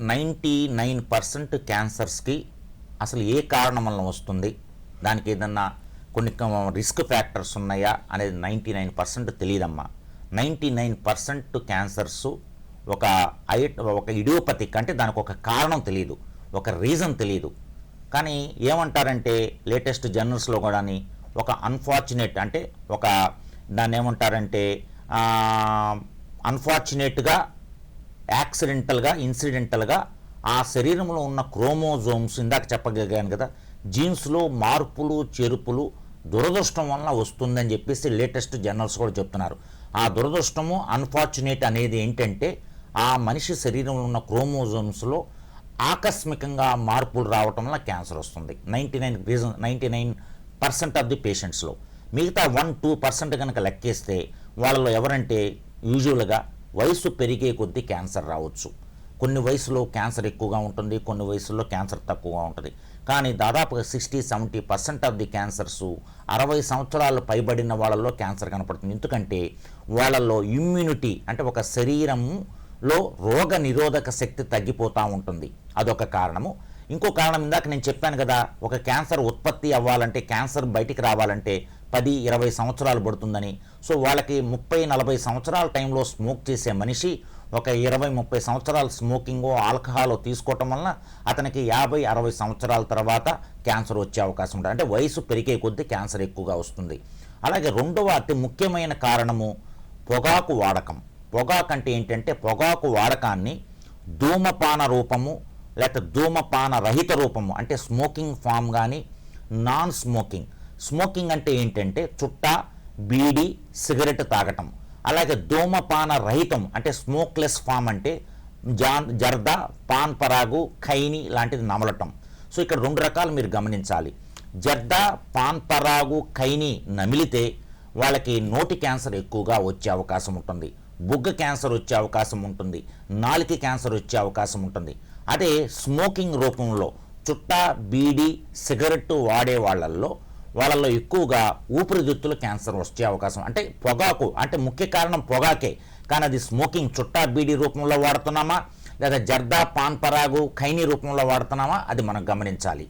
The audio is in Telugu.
నైంటీ నైన్ పర్సెంట్ క్యాన్సర్స్కి అసలు ఏ కారణం వల్ల వస్తుంది? దానికి ఏదన్నా కొన్ని రిస్క్ ఫ్యాక్టర్స్ ఉన్నాయా? అనేది నైంటీ నైన్ పర్సెంట్ తెలియదమ్మా నైంటీ నైన్ పర్సెంట్ క్యాన్సర్స్ ఒక ఐ ఒక ఇడియోపతిక్ అంటే దానికి ఒక కారణం తెలియదు ఒక రీజన్ తెలియదు కానీ ఏమంటారంటే లేటెస్ట్ జర్నల్స్లో కూడా ఒక అన్ఫార్చునేట్ అంటే ఒక దాన్ని ఏమంటారంటే అన్ఫార్చునేట్గా యాక్సిడెంటల్గా ఇన్సిడెంటల్గా ఆ శరీరంలో ఉన్న క్రోమోజోమ్స్ ఇందాక చెప్పగలిగాను కదా జీన్స్లో మార్పులు చెరుపులు దురదృష్టం వల్ల వస్తుందని చెప్పేసి లేటెస్ట్ జర్నల్స్ కూడా చెప్తున్నారు. ఆ దురదృష్టము అన్ఫార్చునేట్ అనేది ఏంటంటే ఆ మనిషి శరీరంలో ఉన్న క్రోమోజోమ్స్లో ఆకస్మికంగా మార్పులు రావటం వల్ల క్యాన్సర్ వస్తుంది. Ninety nine reason ninety nine percent of the పేషెంట్స్లో. మిగతా వన్ టూ పర్సెంట్ కనుక లెక్కేస్తే వాళ్ళలో ఎవరంటే యూజువల్గా వయసు పెరిగే కొద్దీ క్యాన్సర్ రావచ్చు. కొన్ని వయసులో క్యాన్సర్ ఎక్కువగా ఉంటుంది కొన్ని వయసులో క్యాన్సర్ తక్కువగా ఉంటుంది. కానీ దాదాపుగా sixty seventy percent of the cancers అరవై సంవత్సరాలు పైబడిన వాళ్ళలో క్యాన్సర్ కనపడుతుంది. ఎందుకంటే వాళ్ళల్లో ఇమ్యూనిటీ అంటే ఒక శరీరంలో రోగ నిరోధక శక్తి తగ్గిపోతూ ఉంటుంది. అదొక కారణము. ఇంకో కారణం ఇందాక నేను చెప్పాను కదా ఒక క్యాన్సర్ ఉత్పత్తి అవ్వాలంటే క్యాన్సర్ బయటికి రావాలంటే పది ఇరవై సంవత్సరాలు పడుతుందని. సో వాళ్ళకి ముప్పై నలభై సంవత్సరాల టైంలో స్మోక్ చేసే మనిషి ఒక ఇరవై ముప్పై సంవత్సరాలు స్మోకింగ్ ఆల్కహాల్ తీసుకోవటం వలన అతనికి యాభై అరవై సంవత్సరాల తర్వాత క్యాన్సర్ వచ్చే అవకాశం ఉంటుంది. అంటే వయసు పెరిగే కొద్దీ క్యాన్సర్ ఎక్కువగా వస్తుంది. అలాగే రెండవ అతి ముఖ్యమైన కారణము పొగాకు వాడకం. పొగాకు అంటే ఏంటంటే పొగాకు వాడకాన్ని ధూమపాన రూపము లేకపోతే ధూమపాన రహిత రూపము అంటే స్మోకింగ్ ఫామ్ కానీ నాన్ స్మోకింగ్. స్మోకింగ్ అంటే ఏంటంటే చుట్ట బీడి సిగరెట్ తాగటం. అలాగే ధూమపాన రహితం అంటే స్మోక్లెస్ ఫామ్ అంటే జాన్ జర్దా పాన్ పరాగు ఖైని లాంటిది నమలటం. సో ఇక్కడ రెండు రకాలు మీరు గమనించాలి. జర్దా పాన్ పరాగు ఖైని నమిలితే వాళ్ళకి నోటి క్యాన్సర్ ఎక్కువగా వచ్చే అవకాశం ఉంటుంది. బుగ్గ క్యాన్సర్ వచ్చే అవకాశం ఉంటుంది. నాలిక క్యాన్సర్ వచ్చే అవకాశం ఉంటుంది. అదే స్మోకింగ్ రూపంలో చుట్ట బీడి సిగరెట్ వాడే వాళ్ళల్లో వాళ్ళల్లో ఎక్కువగా ఊపిరితిత్తుల క్యాన్సర్ వచ్చే అవకాశం. అంటే పొగాకు అంటే ముఖ్య కారణం పొగాకే. కానీ అది స్మోకింగ్ చుట్టా బీడీ రూపంలో వాడుతున్నామా? లేదా జర్దా పాన్ పరాగు ఖైనీ రూపంలో వాడుతున్నామా? అది మనం గమనించాలి.